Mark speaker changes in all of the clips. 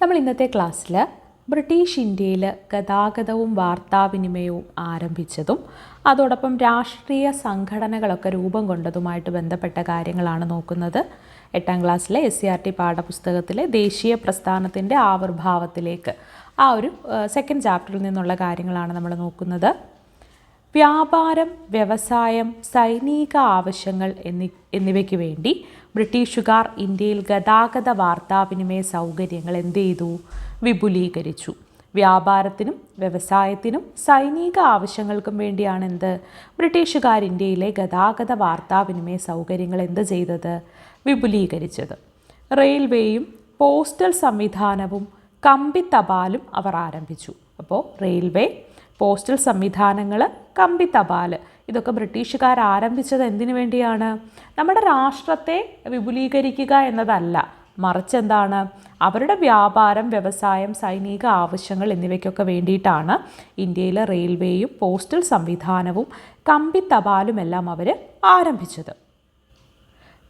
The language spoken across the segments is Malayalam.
Speaker 1: നമ്മൾ ഇന്നത്തെ ക്ലാസ്സിൽ ബ്രിട്ടീഷ് ഇന്ത്യയിൽ ഗതാഗതവും വാർത്താവിനിമയവും ആരംഭിച്ചതും അതോടൊപ്പം രാഷ്ട്രീയ സംഘടനകളൊക്കെ രൂപം കൊണ്ടതുമായിട്ട് ബന്ധപ്പെട്ട കാര്യങ്ങളാണ് നോക്കുന്നത്. എട്ടാം ക്ലാസ്സിലെ എസ് സി ആർ ടി പാഠപുസ്തകത്തിലെ ദേശീയ പ്രസ്ഥാനത്തിന്റെ ആവിർഭാവത്തിലേക്ക് ആ ഒരു സെക്കൻഡ് ചാപ്റ്ററിൽ നിന്നുള്ള കാര്യങ്ങളാണ് നമ്മൾ നോക്കുന്നത്. വ്യാപാരം വ്യവസായം സൈനിക ആവശ്യങ്ങൾ എന്നി എന്നിവയ്ക്ക് വേണ്ടി ബ്രിട്ടീഷുകാർ ഇന്ത്യയിൽ ഗതാഗത വാർത്താവിനിമയ സൗകര്യങ്ങൾ എന്ത് ചെയ്തു? വിപുലീകരിച്ചു. വ്യാപാരത്തിനും വ്യവസായത്തിനും സൈനിക ആവശ്യങ്ങൾക്കും വേണ്ടിയാണ് എന്ത്? ബ്രിട്ടീഷുകാർ ഇന്ത്യയിലെ ഗതാഗത വാർത്താവിനിമയ സൗകര്യങ്ങൾ എന്ത് ചെയ്തത്? വിപുലീകരിച്ചത്. റെയിൽവേയും പോസ്റ്റൽ സംവിധാനവും കമ്പി തപാലും അവർ ആരംഭിച്ചു. അപ്പോൾ റെയിൽവേ പോസ്റ്റൽ സംവിധാനങ്ങൾ കമ്പി തപാൽ ഇതൊക്കെ ബ്രിട്ടീഷുകാർ ആരംഭിച്ചത് എന്തിനു വേണ്ടിയാണ്? നമ്മുടെ രാഷ്ട്രത്തെ വിപുലീകരിക്കുക എന്നതല്ല. മറിച്ച് എന്താണ്? അവരുടെ വ്യാപാരം വ്യവസായം സൈനിക ആവശ്യങ്ങൾ എന്നിവയ്ക്കൊക്കെ വേണ്ടിയിട്ടാണ് ഇന്ത്യയിലെ റെയിൽവേയും പോസ്റ്റൽ സംവിധാനവും കമ്പി തപാലുമെല്ലാം അവർ ആരംഭിച്ചത്.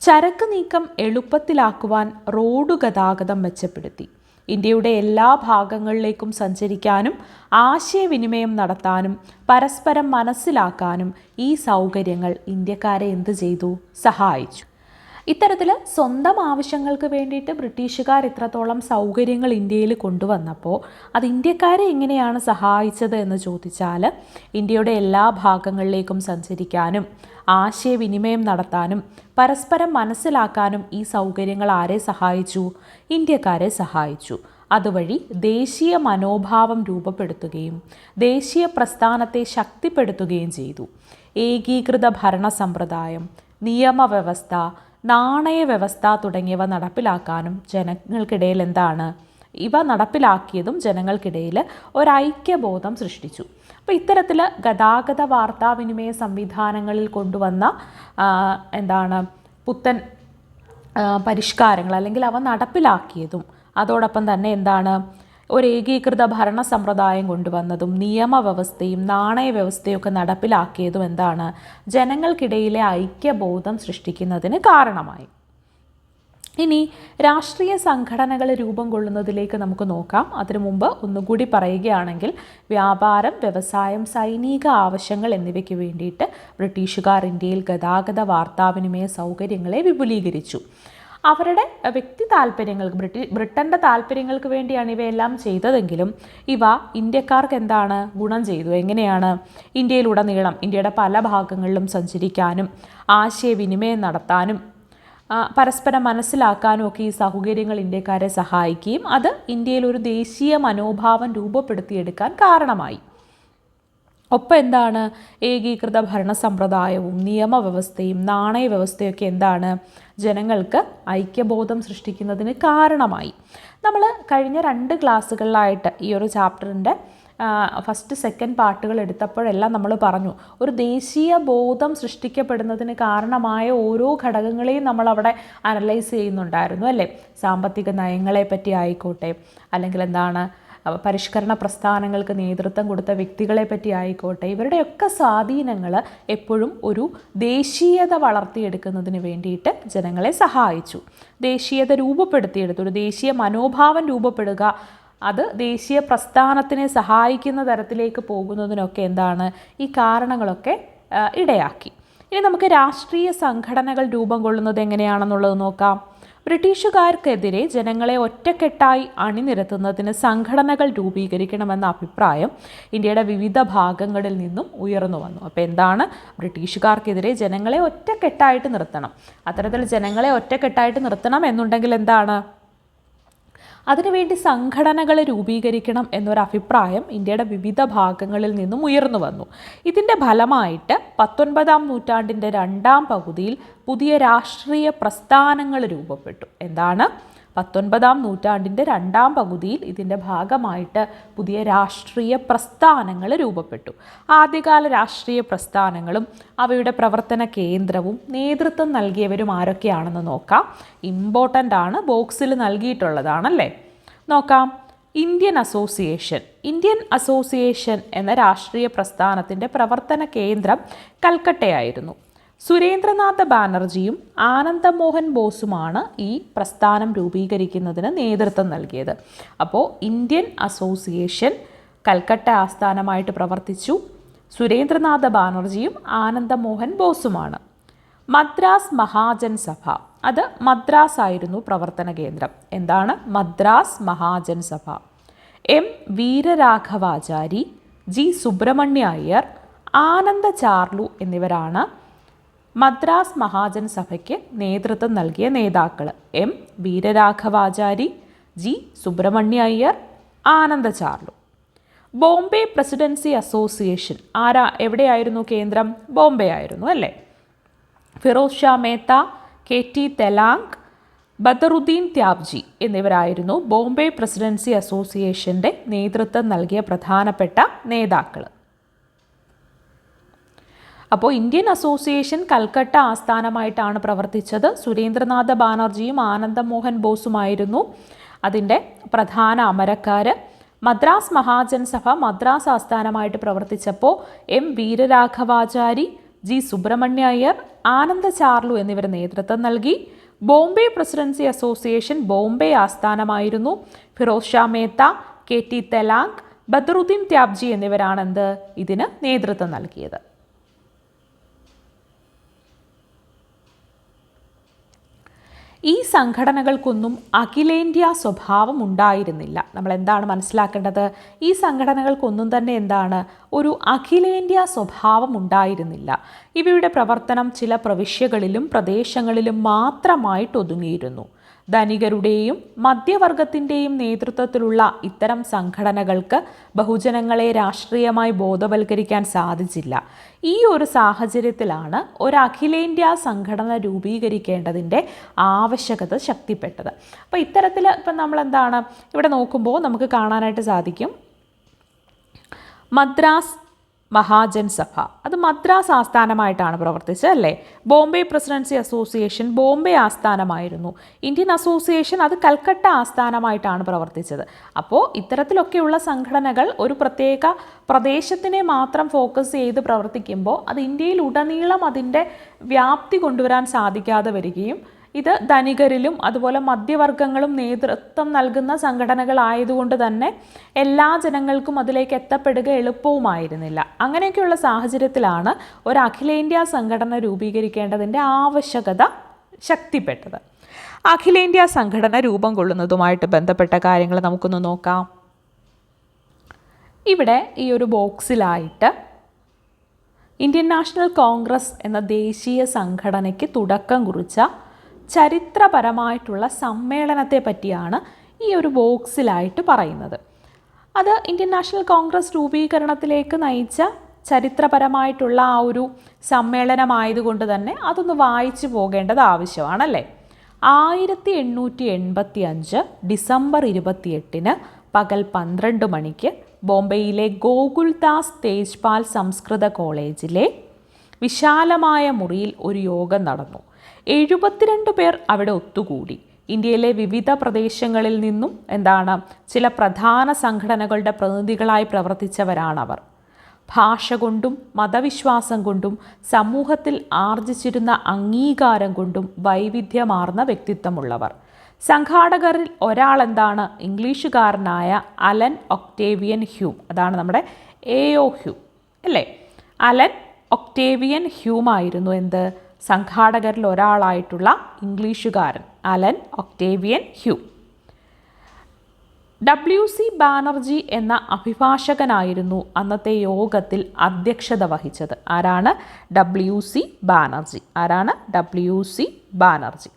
Speaker 1: ചരക്ക് നീക്കം എളുപ്പത്തിലാക്കുവാൻ റോഡ് ഗതാഗതം മെച്ചപ്പെടുത്തി. ഇന്ത്യയുടെ എല്ലാ ഭാഗങ്ങളിലേക്കും സഞ്ചരിക്കാനും ആശയവിനിമയം നടത്താനും പരസ്പരം മനസ്സിലാക്കാനും ഈ സൗകര്യങ്ങൾ ഇന്ത്യക്കാരെ എന്ത് ചെയ്തു? സഹായിച്ചു. ഇത്തരത്തിൽ സ്വന്തം ആവശ്യങ്ങൾക്ക് വേണ്ടിയിട്ട് ബ്രിട്ടീഷുകാർ ഇത്രത്തോളം സൗകര്യങ്ങൾ ഇന്ത്യയിൽ കൊണ്ടുവന്നപ്പോൾ അത് ഇന്ത്യക്കാരെ എങ്ങനെയാണ് സഹായിച്ചത് എന്ന് ചോദിച്ചാൽ ഇന്ത്യയുടെ എല്ലാ ഭാഗങ്ങളിലേക്കും സഞ്ചരിക്കാനും ആശയവിനിമയം നടത്താനും പരസ്പരം മനസ്സിലാക്കാനും ഈ സൗകര്യങ്ങൾ ആരെ സഹായിച്ചു? ഇന്ത്യക്കാരെ സഹായിച്ചു. അതുവഴി ദേശീയ മനോഭാവം രൂപപ്പെടുത്തുകയും ദേശീയ പ്രസ്ഥാനത്തെ ശക്തിപ്പെടുത്തുകയും ചെയ്തു. ഏകീകൃത ഭരണ സമ്പ്രദായം നിയമവ്യവസ്ഥ നാണയവ്യവസ്ഥ തുടങ്ങിയവ നടപ്പിലാക്കാനും ജനങ്ങൾക്കിടയിൽ എന്താണ്? ഇവ നടപ്പിലാക്കിയതും ജനങ്ങൾക്കിടയിൽ ഒരൈക്യബോധം സൃഷ്ടിച്ചു. അപ്പോൾ ഇത്തരത്തിൽ ഗതാഗത വാർത്താവിനിമയ സംവിധാനങ്ങളിൽ കൊണ്ടുവന്ന എന്താണ് പുത്തൻ പരിഷ്കാരങ്ങൾ അല്ലെങ്കിൽ അവ നടപ്പിലാക്കിയതും അതോടൊപ്പം തന്നെ എന്താണ് ഒരു ഏകീകൃത ഭരണ സമ്പ്രദായം കൊണ്ടുവന്നതും നിയമവ്യവസ്ഥയും നാണയ വ്യവസ്ഥയൊക്കെ നടപ്പിലാക്കിയതും എന്താണ് ജനങ്ങൾക്കിടയിലെ ഐക്യബോധം സൃഷ്ടിക്കുന്നതിന് കാരണമായി. ഇനി രാഷ്ട്രീയ സംഘടനകൾ രൂപം കൊള്ളുന്നതിലേക്ക് നമുക്ക് നോക്കാം. അതിനു മുമ്പ് ഒന്നുകൂടി പറയുകയാണെങ്കിൽ വ്യാപാരം വ്യവസായം സൈനിക ആവശ്യങ്ങൾ എന്നിവയ്ക്ക് വേണ്ടിയിട്ട് ബ്രിട്ടീഷുകാർ ഇന്ത്യയിൽ ഗതാഗത വാർത്താവിനിമയ സൗകര്യങ്ങളെ വിപുലീകരിച്ചു. അവരുടെ വ്യക്തി താല്പര്യങ്ങൾക്ക് ബ്രിട്ടി ബ്രിട്ടന്റെ താല്പര്യങ്ങൾക്ക് വേണ്ടിയാണ് ഇവയെല്ലാം ചെയ്തതെങ്കിലും ഇവ ഇന്ത്യക്കാർക്ക് എന്താണ്? ഗുണം ചെയ്തു. എങ്ങനെയാണ്? ഇന്ത്യയിലുടനീളം ഇന്ത്യയുടെ പല ഭാഗങ്ങളിലും സഞ്ചരിക്കാനും ആശയവിനിമയം നടത്താനും പരസ്പരം മനസ്സിലാക്കാനും ഒക്കെ ഈ സൗകര്യങ്ങൾ ഇന്ത്യക്കാരെ സഹായിക്കുകയും അത് ഇന്ത്യയിൽ ഒരു ദേശീയ മനോഭാവം രൂപപ്പെടുത്തിയെടുക്കാൻ കാരണമായി. ഒപ്പം എന്താണ് ഏകീകൃത ഭരണ സമ്പ്രദായവും നിയമവ്യവസ്ഥയും നാണയ വ്യവസ്ഥയൊക്കെ എന്താണ് ജനങ്ങൾക്ക് ഐക്യബോധം സൃഷ്ടിക്കുന്നതിന് കാരണമായി. നമ്മൾ കഴിഞ്ഞ രണ്ട് ക്ലാസ്സുകളിലായിട്ട് ഈ ഒരു ചാപ്റ്ററിന്റെ ഫസ്റ്റ് സെക്കൻഡ് പാർട്ടുകൾ എടുത്തപ്പോഴെല്ലാം നമ്മൾ പറഞ്ഞു. ഒരു ദേശീയ ബോധം സൃഷ്ടിക്കപ്പെടുന്നതിന് കാരണമായ ഓരോ ഘടകങ്ങളെയും നമ്മൾ അവിടെ അനലൈസ് ചെയ്യുന്നുണ്ടായിരുന്നു അല്ലേ? സാമ്പത്തിക നയങ്ങളെ പറ്റി ആയിക്കോട്ടെ അല്ലെങ്കിൽ എന്താണ് പരിഷ്കരണ പ്രസ്ഥാനങ്ങൾക്ക് നേതൃത്വം കൊടുത്ത വ്യക്തികളെ പറ്റി ആയിക്കോട്ടെ ഇവരുടെയൊക്കെ സ്വാധീനങ്ങൾ എപ്പോഴും ഒരു ദേശീയത വളർത്തിയെടുക്കുന്നതിന് വേണ്ടിയിട്ട് ജനങ്ങളെ സഹായിച്ചു. ദേശീയത രൂപപ്പെടുത്തിയെടുത്തു. ഒരു ദേശീയ മനോഭാവം രൂപപ്പെടുക അത് ദേശീയ പ്രസ്ഥാനത്തിനെ സഹായിക്കുന്ന തരത്തിലേക്ക് പോകുന്നതിനൊക്കെ എന്താണ് ഈ കാരണങ്ങളൊക്കെ ഇടയാക്കി. ഇനി നമുക്ക് രാഷ്ട്രീയ സംഘടനകൾ രൂപം കൊള്ളുന്നത് എങ്ങനെയാണെന്നുള്ളത് നോക്കാം. ബ്രിട്ടീഷുകാർക്കെതിരെ ജനങ്ങളെ ഒറ്റക്കെട്ടായി അണിനിരത്തുന്നതിന് സംഘടനകൾ രൂപീകരിക്കണമെന്ന അഭിപ്രായം ഇന്ത്യയുടെ വിവിധ ഭാഗങ്ങളിൽ നിന്നും ഉയർന്നു വന്നു. അപ്പോൾ എന്താണ്? ബ്രിട്ടീഷുകാർക്കെതിരെ ജനങ്ങളെ ഒറ്റക്കെട്ടായിട്ട് നിർത്തണം. അത്തരത്തിൽ ജനങ്ങളെ ഒറ്റക്കെട്ടായിട്ട് നിർത്തണം എന്നുണ്ടെങ്കിൽ എന്താണ്? അതിനുവേണ്ടി സംഘടനകൾ രൂപീകരിക്കണം എന്നൊരു അഭിപ്രായം ഇന്ത്യയുടെ വിവിധ ഭാഗങ്ങളിൽ നിന്നും ഉയർന്നു വന്നു. ഇതിന്റെ ഫലമായിട്ട് പത്തൊൻപതാം നൂറ്റാണ്ടിന്റെ രണ്ടാം പകുതിയിൽ പുതിയ രാഷ്ട്രീയ പ്രസ്ഥാനങ്ങൾ രൂപപ്പെട്ടു. എന്താണ്? പത്തൊൻപതാം നൂറ്റാണ്ടിന്റെ രണ്ടാം പകുതിയിൽ ഇതിന്റെ ഭാഗമായിട്ട് പുതിയ രാഷ്ട്രീയ പ്രസ്ഥാനങ്ങൾ രൂപപ്പെട്ടു. ആദ്യകാല രാഷ്ട്രീയ പ്രസ്ഥാനങ്ങളും അവയുടെ പ്രവർത്തന കേന്ദ്രവും നേതൃത്വം നൽകിയവരും ആരൊക്കെയാണെന്ന് നോക്കാം. ഇമ്പോർട്ടന്റ് ആണ് ബോക്സിൽ നൽകിയിട്ടുള്ളതാണല്ലേ? നോക്കാം. Indian association. ഇന്ത്യൻ അസോസിയേഷൻ എന്ന രാഷ്ട്രീയ പ്രസ്ഥാനത്തിന്റെ പ്രവർത്തന കേന്ദ്രം കൽക്കട്ടയായിരുന്നു. സുരേന്ദ്രനാഥ ബാനർജിയും ആനന്ദമോഹൻ ബോസുമാണ് ഈ പ്രസ്ഥാനം രൂപീകരിക്കുന്നതിന് നേതൃത്വം നൽകിയത്. അപ്പോൾ ഇന്ത്യൻ അസോസിയേഷൻ കൽക്കട്ട ആസ്ഥാനമായിട്ട് പ്രവർത്തിച്ചു. സുരേന്ദ്രനാഥ ബാനർജിയും ആനന്ദമോഹൻ ബോസുമാണ്. മദ്രാസ് മഹാജൻ സഭ. അത് മദ്രാസ് ആയിരുന്നു പ്രവർത്തന കേന്ദ്രം. എന്താണ്? മദ്രാസ് മഹാജൻ സഭ. എം വീരരാഘവാചാരി ജി സുബ്രഹ്മണ്യ അയ്യർ ആനന്ദ ചാർലു എന്നിവരാണ് മദ്രാസ് മഹാജൻ സഭയ്ക്ക് നേതൃത്വം നൽകിയ നേതാക്കൾ M Veeraraghavachari G Subramania Iyer Ananda Charlu. Bombay presidency association ആരാ എവിടെയായിരുന്നു കേന്ദ്രം? ബോംബെ ആയിരുന്നു അല്ലേ? ഫിറോസ് ഷാ മേത്ത കെ ടി തെലാങ് ബദറുദ്ദീൻ ത്യാബ്ജി എന്നിവരായിരുന്നു ബോംബെ പ്രസിഡൻസി അസോസിയേഷന്റെ നേതൃത്വം നൽകിയ പ്രധാനപ്പെട്ട നേതാക്കൾ. അപ്പോൾ ഇന്ത്യൻ അസോസിയേഷൻ കൽക്കട്ട ആസ്ഥാനമായിട്ടാണ് പ്രവർത്തിച്ചത്. സുരേന്ദ്രനാഥ ബാനർജിയും ആനന്ദമോഹൻ ബോസുമായിരുന്നു അതിന്റെ പ്രധാന അമരക്കാർ മദ്രാസ് മഹാജൻസഭ മദ്രാസ് ആസ്ഥാനമായിട്ട് പ്രവർത്തിച്ചപ്പോൾ എം വീരരാഘവാചാരി ജി സുബ്രഹ്മണ്യ അയ്യർ ആനന്ദ ചാർലു എന്നിവർ നേതൃത്വം നൽകി. ബോംബെ പ്രസിഡൻസി അസോസിയേഷൻ ബോംബെ ആസ്ഥാനമായിരുന്നു. ഫിറോസ് ഷാ മേത്ത കെ ടി തെലാങ് ബദറുദ്ദീൻ ത്യാബ്ജി എന്നിവരാണ് എന്ത് ഇതിന് നേതൃത്വം നൽകിയത്. ഈ സംഘടനകൾക്കൊന്നും അഖിലേന്ത്യാ സ്വഭാവം ഉണ്ടായിരുന്നില്ല. നമ്മൾ എന്താണ് മനസ്സിലാക്കേണ്ടത്? ഈ സംഘടനകൾക്കൊന്നും തന്നെ എന്താണ് ഒരു അഖിലേന്ത്യാ സ്വഭാവം ഉണ്ടായിരുന്നില്ല. ഇവയുടെ പ്രവർത്തനം ചില പ്രവിശ്യകളിലും പ്രദേശങ്ങളിലും മാത്രമായിട്ട് ഒതുങ്ങിയിരുന്നു. ധനികരുടെയും മധ്യവർഗത്തിന്റെയും നേതൃത്വത്തിലുള്ള ഇത്തരം സംഘടനകൾക്ക് ബഹുജനങ്ങളെ രാഷ്ട്രീയമായി ബോധവൽക്കരിക്കാൻ സാധിച്ചില്ല. ഈ ഒരു സാഹചര്യത്തിലാണ് ഒരു അഖിലേന്ത്യാ സംഘടന രൂപീകരിക്കേണ്ടതിന്റെ ആവശ്യകത ശക്തിപ്പെട്ടത്. അപ്പോൾ ഇത്തരത്തിൽ ഇപ്പം നമ്മൾ എന്താണ് ഇവിടെ നോക്കുമ്പോൾ നമുക്ക് കാണാനായിട്ട് സാധിക്കും. മദ്രാസ് മഹാജൻ സഭ അത് മദ്രാസ് ആസ്ഥാനമായിട്ടാണ് പ്രവർത്തിച്ചത് അല്ലേ? ബോംബെ പ്രസിഡൻസി അസോസിയേഷൻ ബോംബെ ആസ്ഥാനമായിരുന്നു. ഇന്ത്യൻ അസോസിയേഷൻ അത് കൽക്കട്ട ആസ്ഥാനമായിട്ടാണ് പ്രവർത്തിച്ചത്. അപ്പോൾ ഇത്തരത്തിലൊക്കെയുള്ള സംഘടനകൾ ഒരു പ്രത്യേക പ്രദേശത്തിനെ മാത്രം ഫോക്കസ് ചെയ്ത് പ്രവർത്തിക്കുമ്പോൾ അത് ഇന്ത്യയിൽ ഉടനീളം അതിന്റെ വ്യാപ്തി കൊണ്ടുവരാൻ സാധിക്കാതെ വരികയും ഇത് ധനികരിലും അതുപോലെ മധ്യവർഗങ്ങളും നേതൃത്വം നൽകുന്ന സംഘടനകളായതുകൊണ്ട് തന്നെ എല്ലാ ജനങ്ങൾക്കും അതിലേക്ക് എത്തപ്പെടുക എളുപ്പവുമായിരുന്നില്ല. അങ്ങനെയൊക്കെയുള്ള സാഹചര്യത്തിലാണ് ഒരു അഖിലേന്ത്യാ സംഘടന രൂപീകരിക്കേണ്ടതിന്റെ ആവശ്യകത ശക്തിപ്പെട്ടത്. അഖിലേന്ത്യാ സംഘടന രൂപം കൊള്ളുന്നതുമായിട്ട് ബന്ധപ്പെട്ട കാര്യങ്ങൾ നമുക്കൊന്ന് നോക്കാം. ഇവിടെ ഈ ഒരു ബോക്സിലായിട്ട് ഇന്ത്യൻ നാഷണൽ കോൺഗ്രസ് എന്ന ദേശീയ സംഘടനയ്ക്ക് തുടക്കം കുറിച്ച ചരിത്രപരമായിട്ടുള്ള സമ്മേളനത്തെ പറ്റിയാണ് ഈ ഒരു ബോക്സിലായിട്ട് പറയുന്നത്. അത് ഇന്ത്യൻ നാഷണൽ കോൺഗ്രസ് രൂപീകരണത്തിലേക്ക് നയിച്ച ചരിത്രപരമായിട്ടുള്ള ആ ഒരു സമ്മേളനമായതുകൊണ്ട് തന്നെ അതൊന്ന് വായിച്ചു പോകേണ്ടത് ആവശ്യമാണല്ലേ? ആയിരത്തി എണ്ണൂറ്റി എൺപത്തി അഞ്ച് ഡിസംബർ ഇരുപത്തിയെട്ടിന് പകൽ പന്ത്രണ്ട് മണിക്ക് ബോംബെയിലെ ഗോകുൽദാസ് തേജ്പാൽ സംസ്കൃത കോളേജിലെ വിശാലമായ മുറിയിൽ ഒരു യോഗം നടന്നു. എഴുപത്തിരണ്ട് പേർ അവിടെ ഒത്തുകൂടി. ഇന്ത്യയിലെ വിവിധ പ്രദേശങ്ങളിൽ നിന്നും എന്താണ് ചില പ്രധാന സംഘടനകളുടെ പ്രതിനിധികളായി പ്രവർത്തിച്ചവരാണവർ. ഭാഷ കൊണ്ടും മതവിശ്വാസം കൊണ്ടും സമൂഹത്തിൽ ആർജിച്ചിരുന്ന അംഗീകാരം കൊണ്ടും വൈവിധ്യമാർന്ന വ്യക്തിത്വമുള്ളവർ. സംഘാടകരിൽ ഒരാൾ എന്താണ് ഇംഗ്ലീഷുകാരനായ അലൻ ഒക്ടേവിയൻ ഹ്യൂം. അതാണ് നമ്മുടെ എ ഒ ഹ്യൂം അല്ലേ? അലൻ ഒക്ടേവിയൻ ഹ്യൂം ആയിരുന്നു എന്ത്? സംഘാടകരിൽ ഒരാളായിട്ടുള്ള ഇംഗ്ലീഷുകാരൻ Allan Octavian Hume. W C Banerjee എന്ന അഭിഭാഷകനായിരുന്നു അന്നത്തെ യോഗത്തിൽ അധ്യക്ഷത വഹിച്ചത്. ആരാണ്? W C Banerjee. ആരാണ്? W C Banerjee.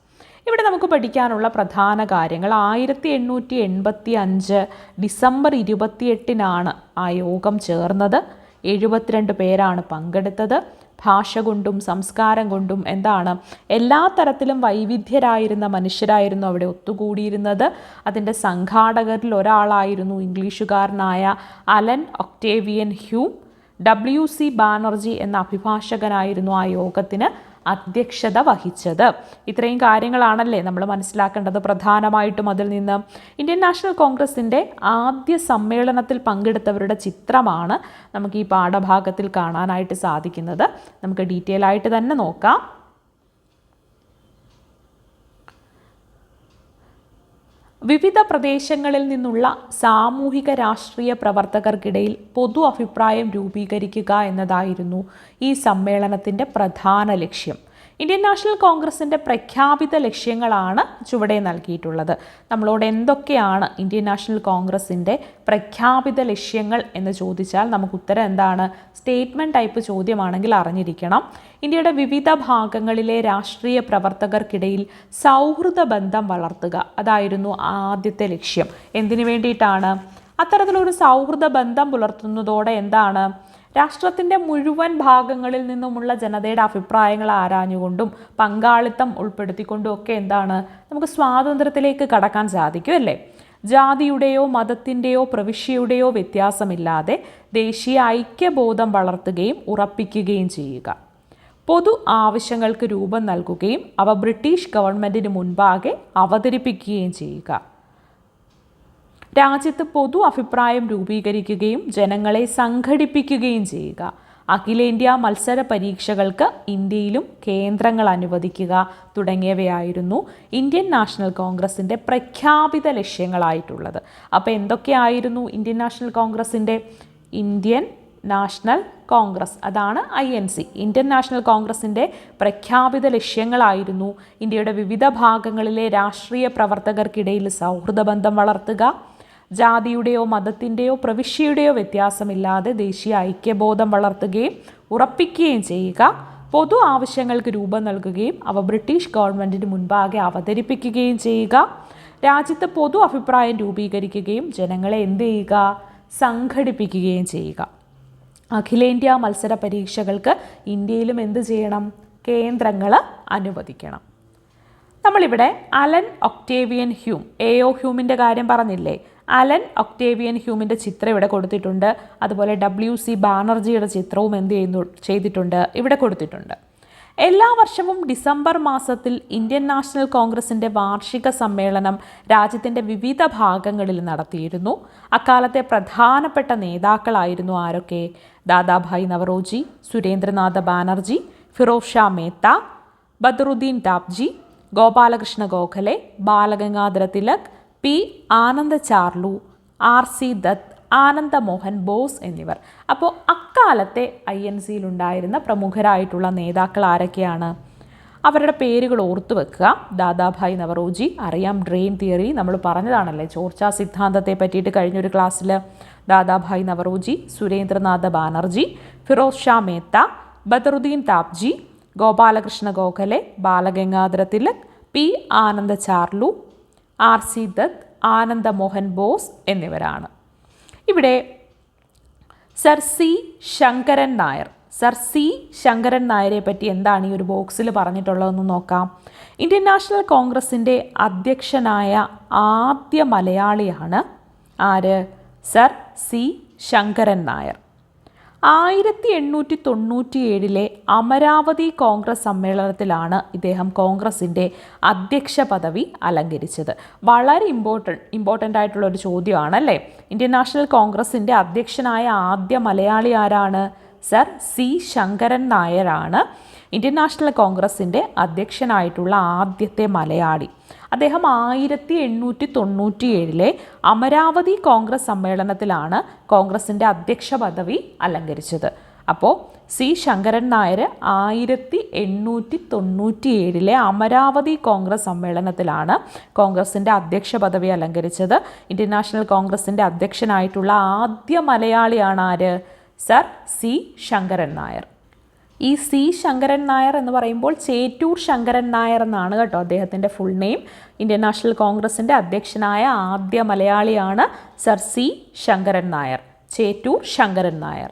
Speaker 1: ഇവിടെ നമുക്ക് പഠിക്കാനുള്ള പ്രധാന കാര്യങ്ങൾ. ആയിരത്തി എണ്ണൂറ്റി എൺപത്തി അഞ്ച് ഡിസംബർ ഇരുപത്തിയെട്ടിനാണ് ആ യോഗം ചേർന്നത്. എഴുപത്തിരണ്ട് പേരാണ് പങ്കെടുത്തത്. ഭാഷ കൊണ്ടും സംസ്കാരം കൊണ്ടും എന്താണ് എല്ലാ തരത്തിലും വൈവിധ്യരായിരുന്ന മനുഷ്യരായിരുന്നു അവിടെ ഒത്തുകൂടിയിരുന്നത്. അതിന്റെ സംഘാടകരിൽ ഒരാളായിരുന്നു ഇംഗ്ലീഷുകാരനായ Allan Octavian Hume. W C Banerjee എന്ന അഭിഭാഷകനായിരുന്നു ആ യോഗത്തിന്. അധ്യക്ഷത വഹിച്ചത്. ഇത്രയും കാര്യങ്ങളാണല്ലേ നമ്മൾ മനസ്സിലാക്കേണ്ടത് പ്രധാനമായിട്ടും അതിൽ നിന്ന്. ഇന്ത്യൻ നാഷണൽ കോൺഗ്രസിന്റെ ആദ്യ സമ്മേളനത്തിൽ പങ്കെടുത്തവരുടെ ചിത്രമാണ് നമുക്ക് ഈ പാഠഭാഗത്തിൽ കാണാനായിട്ട് സാധിക്കുന്നത്. നമുക്ക് ഡീറ്റെയിൽ ആയിട്ട് തന്നെ നോക്കാം. വിവിധ പ്രദേശങ്ങളിൽ നിന്നുള്ള സാമൂഹിക രാഷ്ട്രീയ പ്രവർത്തകർക്കിടയിൽ പൊതു അഭിപ്രായം രൂപീകരിക്കുക എന്നതായിരുന്നു ഈ സമ്മേളനത്തിന്റെ പ്രധാന ലക്ഷ്യം. ഇന്ത്യൻ നാഷണൽ കോൺഗ്രസിന്റെ പ്രഖ്യാപിത ലക്ഷ്യങ്ങളാണ് ചുവടെ നൽകിയിട്ടുള്ളത്. നമ്മളോട് എന്തൊക്കെയാണ് ഇന്ത്യൻ നാഷണൽ കോൺഗ്രസിന്റെ പ്രഖ്യാപിത ലക്ഷ്യങ്ങൾ എന്ന് ചോദിച്ചാൽ നമുക്ക് ഉത്തരം എന്താണ്? സ്റ്റേറ്റ്മെന്റ് ടൈപ്പ് ചോദ്യമാണെങ്കിൽ അറിഞ്ഞിരിക്കണം. ഇന്ത്യയുടെ വിവിധ ഭാഗങ്ങളിലെ രാഷ്ട്രീയ പ്രവർത്തകർക്കിടയിൽ സൗഹൃദ ബന്ധം വളർത്തുക അതായിരുന്നു ആദ്യത്തെ ലക്ഷ്യം. എന്തിനു വേണ്ടിയിട്ടാണ്? അത്തരത്തിലൊരു സൗഹൃദ ബന്ധം പുലർത്തുന്നതോടെ എന്താണ്? രാഷ്ട്രത്തിന്റെ മുഴുവൻ ഭാഗങ്ങളിൽ നിന്നുമുള്ള ജനതയുടെ അഭിപ്രായങ്ങൾ ആരാഞ്ഞുകൊണ്ടും പങ്കാളിത്തം ഉൾപ്പെടുത്തിക്കൊണ്ടും ഒക്കെ എന്താണ് നമുക്ക് സ്വാതന്ത്ര്യത്തിലേക്ക് കടക്കാൻ സാധിക്കും അല്ലേ? ജാതിയുടെയോ മതത്തിന്റെയോ പ്രവിശ്യയുടെയോ വ്യത്യാസമില്ലാതെ ദേശീയ ഐക്യബോധം വളർത്തുകയും ഉറപ്പിക്കുകയും ചെയ്യുക. പൊതു ആവശ്യങ്ങൾക്ക് രൂപം നൽകുകയും അവ ബ്രിട്ടീഷ് ഗവൺമെന്റിന് മുൻപാകെ അവതരിപ്പിക്കുകയും ചെയ്യുക. രാജ്യത്ത് പൊതു അഭിപ്രായം രൂപീകരിക്കുകയും ജനങ്ങളെ സംഘടിപ്പിക്കുകയും ചെയ്യുക. അഖിലേന്ത്യാ മത്സര പരീക്ഷകൾക്ക് ഇന്ത്യയിലും കേന്ദ്രങ്ങൾ അനുവദിക്കുക തുടങ്ങിയവയായിരുന്നു ഇന്ത്യൻ നാഷണൽ കോൺഗ്രസിന്റെ പ്രഖ്യാപിത ലക്ഷ്യങ്ങളായിട്ടുള്ളത്. അപ്പോൾ എന്തൊക്കെയായിരുന്നു ഇന്ത്യൻ നാഷണൽ കോൺഗ്രസിന്റെ ഇന്ത്യൻ നാഷണൽ കോൺഗ്രസ് അതാണ് I N C. Indian National കോൺഗ്രസിന്റെ പ്രഖ്യാപിത ലക്ഷ്യങ്ങളായിരുന്നു ഇന്ത്യയുടെ വിവിധ ഭാഗങ്ങളിലെ രാഷ്ട്രീയ പ്രവർത്തകർക്കിടയിൽ സൗഹൃദ ബന്ധം വളർത്തുക ജാതിയുടെയോ മതത്തിന്റെയോ പ്രവിശ്യയുടെയോ വ്യത്യാസമില്ലാതെ ദേശീയ ഐക്യബോധം വളർത്തുകയും ഉറപ്പിക്കുകയും ചെയ്യുക. പൊതു ആവശ്യങ്ങൾക്ക് രൂപം നൽകുകയും അവ ബ്രിട്ടീഷ് ഗവൺമെന്റിന് മുൻപാകെ അവതരിപ്പിക്കുകയും ചെയ്യുക. രാജ്യത്ത് പൊതു അഭിപ്രായം രൂപീകരിക്കുകയും ജനങ്ങളെ എന്ത് ചെയ്യുക? സംഘടിപ്പിക്കുകയും ചെയ്യുക. അഖിലേന്ത്യാ മത്സര പരീക്ഷകൾക്ക് ഇന്ത്യയിലും എന്ത് ചെയ്യണം? കേന്ദ്രങ്ങൾ അനുവദിക്കണം. നമ്മളിവിടെ Allan Octavian Hume A O ഹ്യൂമിന്റെ കാര്യം പറഞ്ഞില്ലേ? അലൻ ഒക്ടേവിയൻ ഹ്യൂമിന്റെ ചിത്രം ഇവിടെ കൊടുത്തിട്ടുണ്ട്. അതുപോലെ ഡബ്ല്യു സി ബാനർജിയുടെ ചിത്രവും എന്ത് ചെയ്യുന്നു ചെയ്തിട്ടുണ്ട് ഇവിടെ കൊടുത്തിട്ടുണ്ട്. എല്ലാ വർഷവും ഡിസംബർ മാസത്തിൽ ഇന്ത്യൻ നാഷണൽ കോൺഗ്രസിന്റെ വാർഷിക സമ്മേളനം രാജ്യത്തിന്റെ വിവിധ ഭാഗങ്ങളിൽ നടത്തിയിരുന്നു. അക്കാലത്തെ പ്രധാനപ്പെട്ട നേതാക്കളായിരുന്നു ആരൊക്കെ? Dadabhai Naoroji Surendranath Banerjee Firoz Shah Mehta Badruddin Tyabji Gopalakrishna Gokhale Balagangadhara Tilak P Ananda Charlu R C Dutt Anandamohan Bose എന്നിവർ. അപ്പോൾ അക്കാലത്തെ ഐ എൻ സിയിലുണ്ടായിരുന്ന പ്രമുഖരായിട്ടുള്ള നേതാക്കൾ ആരൊക്കെയാണ്? അവരുടെ പേരുകൾ ഓർത്തു വെക്കുക. ദാദാഭായ് നവറോജി അറിയാം ഡ്രെയിൻ തിയറി നമ്മൾ പറഞ്ഞതാണല്ലേ ചോർച്ചാ സിദ്ധാന്തത്തെ പറ്റിയിട്ട് കഴിഞ്ഞൊരു ക്ലാസ്സിൽ Dadabhai Naoroji Surendranath Banerjee Firoz Shah Mehta Badruddin Tyabji Gopalakrishna Gokhale Balagangadhara Tilak P Ananda Charlu R C Dutt ആനന്ദ മോഹൻ ബോസ് എന്നിവരാണ്. ഇവിടെ sir C Sankaran Nair. Sir C Sankaran നായരെ പറ്റി എന്താണ് ഈ ഒരു ബോക്സിൽ പറഞ്ഞിട്ടുള്ളതെന്ന് നോക്കാം. ഇന്ത്യൻ നാഷണൽ കോൺഗ്രസിന്റെ അധ്യക്ഷനായ ആദ്യ മലയാളിയാണ് ആര്? Sir C Sankaran Nair. ആയിരത്തി എണ്ണൂറ്റി തൊണ്ണൂറ്റി ഏഴിലെ അമരാവതി കോൺഗ്രസ് സമ്മേളനത്തിലാണ് ഇദ്ദേഹം കോൺഗ്രസിന്റെ അധ്യക്ഷ പദവി അലങ്കരിച്ചത്. വളരെ ഇമ്പോർട്ടന്റ് ഇമ്പോർട്ടന്റ് ആയിട്ടുള്ള ഒരു ചോദ്യമാണ് അല്ലേ ഇന്ത്യൻ നാഷണൽ കോൺഗ്രസിന്റെ അധ്യക്ഷനായ ആദ്യ മലയാളി ആരാണ്? Sir C. ശങ്കരൻ നായരാണ്. ഇന്ത്യൻ നാഷണൽ കോൺഗ്രസിന്റെ അധ്യക്ഷനായിട്ടുള്ള ആദ്യത്തെ മലയാളി. അദ്ദേഹം ആയിരത്തി എണ്ണൂറ്റി തൊണ്ണൂറ്റി ഏഴിലെ അമരാവതി കോൺഗ്രസ് സമ്മേളനത്തിലാണ് കോൺഗ്രസിന്റെ അധ്യക്ഷ പദവി അലങ്കരിച്ചത്. അപ്പോൾ സി ശങ്കരൻ നായർ ആയിരത്തി എണ്ണൂറ്റി തൊണ്ണൂറ്റി ഏഴിലെ അമരാവതി കോൺഗ്രസ് സമ്മേളനത്തിലാണ് കോൺഗ്രസിന്റെ അധ്യക്ഷ പദവി അലങ്കരിച്ചത്. ഇന്ത്യൻ നാഷണൽ കോൺഗ്രസിന്റെ അധ്യക്ഷനായിട്ടുള്ള ആദ്യ മലയാളിയാണ് ആര്? Sir C Sankaran Nair. ഈ സി ശങ്കരൻ നായർ എന്ന് പറയുമ്പോൾ ചേറ്റൂർ ശങ്കരൻ നായർ എന്നാണ് കേട്ടോ അദ്ദേഹത്തിന്റെ ഫുൾ നെയിം ഇന്ത്യൻ നാഷണൽ കോൺഗ്രസിന്റെ അധ്യക്ഷനായ ആദ്യ മലയാളിയാണ് സർ സി ശങ്കരൻ നായർ. ചേറ്റൂർ ശങ്കരൻ നായർ.